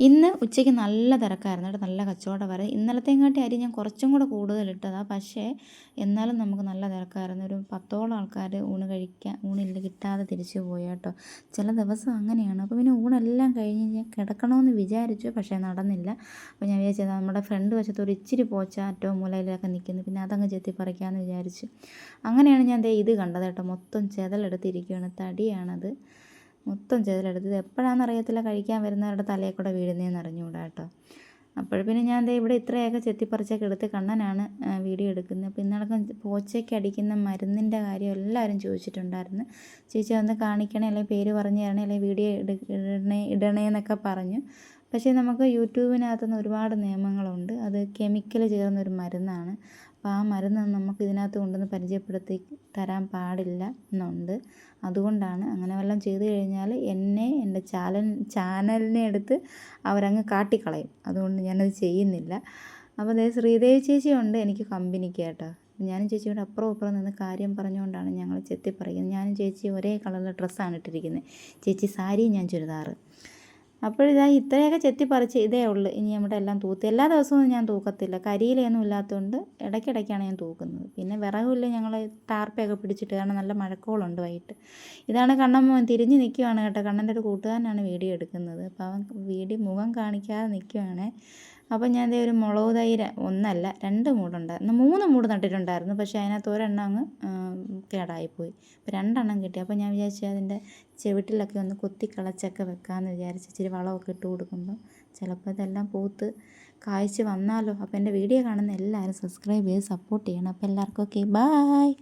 ഇന്ന് ഉച്ചയ്ക്ക് നല്ല തിരക്കായിരുന്നു കേട്ടോ. നല്ല കച്ചവടം വരെ ഇന്നലത്തെങ്ങാട്ടി അരി ഞാൻ കുറച്ചും കൂടെ കൂടുതൽ ഇട്ടതാണ് പക്ഷേ എന്നാലും നമുക്ക് നല്ല തിരക്കായിരുന്നു. ഒരു പത്തോളം ആൾക്കാർ ഊണ് കഴിക്കാൻ ഊണില്ല കിട്ടാതെ തിരിച്ചു പോയി കേട്ടോ. ചില ദിവസം അങ്ങനെയാണ്. അപ്പോൾ പിന്നെ ഊണെല്ലാം കഴിഞ്ഞ് ഞാൻ കിടക്കണമെന്ന് വിചാരിച്ചു. പക്ഷേ നടന്നില്ല. അപ്പോൾ ഞാൻ വിചാരിച്ചത് നമ്മുടെ ഫ്രണ്ട് വശത്ത് ഒരു ഇച്ചിരി പോച്ച അറ്റവും മൂലയിലൊക്കെ നിൽക്കുന്നു. പിന്നെ അതങ്ങ് ചെത്തി പറിക്കാമെന്ന് വിചാരിച്ചു. അങ്ങനെയാണ് ഞാൻ ഇത് കണ്ടത് കേട്ടോ. മൊത്തം ചെതലെടുത്തിരിക്കുകയാണ്. തടിയാണത്. മൊത്തം ചെയ്തിലെടുത്തത് എപ്പോഴാണെന്ന് അറിയത്തില്ല കഴിക്കാൻ വരുന്നവരുടെ തലയിൽ കൂടെ വീഴുന്നതെന്ന് അറിഞ്ഞുകൂടാ കേട്ടോ അപ്പോൾ പിന്നെ ഞാൻ ദേ ഇവിടെ ഇത്രയൊക്കെ ചെത്തിപ്പറിച്ചൊക്കെ എടുത്ത് കണ്ണനാണ് വീഡിയോ എടുക്കുന്നത് അപ്പോൾ ഇന്നടക്കം പോച്ചയ്ക്ക് അടിക്കുന്ന മരുന്നിന്റെ കാര്യം എല്ലാവരും ചോദിച്ചിട്ടുണ്ടായിരുന്നു. ചേച്ചി ഒന്ന് കാണിക്കണേ അല്ലെങ്കിൽ പേര് പറഞ്ഞു തരണേ അല്ലെങ്കിൽ വീഡിയോ എടുക്കണേ ഇടണേ എന്നൊക്കെ പറഞ്ഞു. പക്ഷേ നമുക്ക് യൂട്യൂബിനകത്തുനിന്ന് ഒരുപാട് നിയമങ്ങളുണ്ട്. അത് കെമിക്കൽ ചേർന്നൊരു മരുന്നാണ്. അപ്പോൾ ആ മരുന്ന് നമുക്ക് ഇതിനകത്ത് കൊണ്ടുവന്ന് പരിചയപ്പെടുത്തി തരാൻ പാടില്ല എന്നുണ്ട്. അതുകൊണ്ടാണ് അങ്ങനെ വല്ലതും ചെയ്തു കഴിഞ്ഞാൽ എന്നെ എന്റെ ചാനൽ ചാനലിനെ എടുത്ത് അവരങ്ങ് കാട്ടിക്കളയും. അതുകൊണ്ട് ഞാനത് ചെയ്യുന്നില്ല. അപ്പോൾ അതേ ശ്രീദേവി ചേച്ചി ഉണ്ട് എനിക്ക് കമ്പനിക്ക് കേട്ടോ. ഞാനും ചേച്ചിയോട് അപ്പുറം അപ്പുറം നിന്ന് കാര്യം പറഞ്ഞുകൊണ്ടാണ് ഞങ്ങൾ ചെത്തിപ്പറയുന്നത് ഞാനും ചേച്ചി ഒരേ കളറിലെ ഡ്രസ്സാണ് ഇട്ടിരിക്കുന്നത്. ചേച്ചി സാരിയും ഞാൻ ചുരിദാറ്. അപ്പോഴിതാ ഇത്രയൊക്കെ ചെത്തിപ്പറിച്ച് ഇതേ ഉള്ളൂ. ഇനി നമ്മുടെ എല്ലാം തൂത്ത് എല്ലാ ദിവസവും ഞാൻ തൂക്കത്തില്ല. കരിയിലൊന്നും ഇല്ലാത്തതുകൊണ്ട് ഇടയ്ക്കിടയ്ക്കാണ് ഞാൻ തൂക്കുന്നത്. പിന്നെ വിറകുമില്ല ഞങ്ങൾ ടാർപ്പയൊക്കെ പിടിച്ചിട്ട് കാരണം നല്ല മഴക്കോളുണ്ട് വൈകിട്ട്. ഇതാണ് കണ്ണമ്മോൻ തിരിഞ്ഞ് നിൽക്കുവാണ് കേട്ടോ. കണ്ണന്റെ ഒരു കൂട്ടുകാരനാണ് വീഡിയോ എടുക്കുന്നത്. അപ്പോൾ അവൻ വീഡിയോ മുഖം കാണിക്കാതെ നിൽക്കുവാണ് അപ്പോൾ ഞാൻ ദേ ഒരു മുളക് തൈര ഒന്നല്ല രണ്ട് മൂടുണ്ടായിരുന്നു മൂന്ന് മൂട് നട്ടിട്ടുണ്ടായിരുന്നു. പക്ഷേ അതിനകത്ത് ഒരെണ്ണം അങ്ങ് കേടായിപ്പോയി. അപ്പോൾ രണ്ടെണ്ണം കിട്ടി. അപ്പോൾ ഞാൻ വിചാരിച്ചു അതിന്റെ ചെവിട്ടിലൊക്കെ ഒന്ന് കൊത്തി കളച്ചൊക്കെ വെക്കാമെന്ന് വിചാരിച്ച് ഇച്ചിരി വളമൊക്കെ ഇട്ട് കൊടുക്കുമ്പോൾ ചിലപ്പോൾ ഇതെല്ലാം പൂത്ത് കായ്ച്ച് വന്നാലോ. അപ്പോൾ എന്റെ വീഡിയോ കാണുന്ന എല്ലാവരും സബ്സ്ക്രൈബ് ചെയ്ത് സപ്പോർട്ട് ചെയ്യണം. അപ്പോൾ എല്ലാവർക്കും ഓക്കെ ബായ്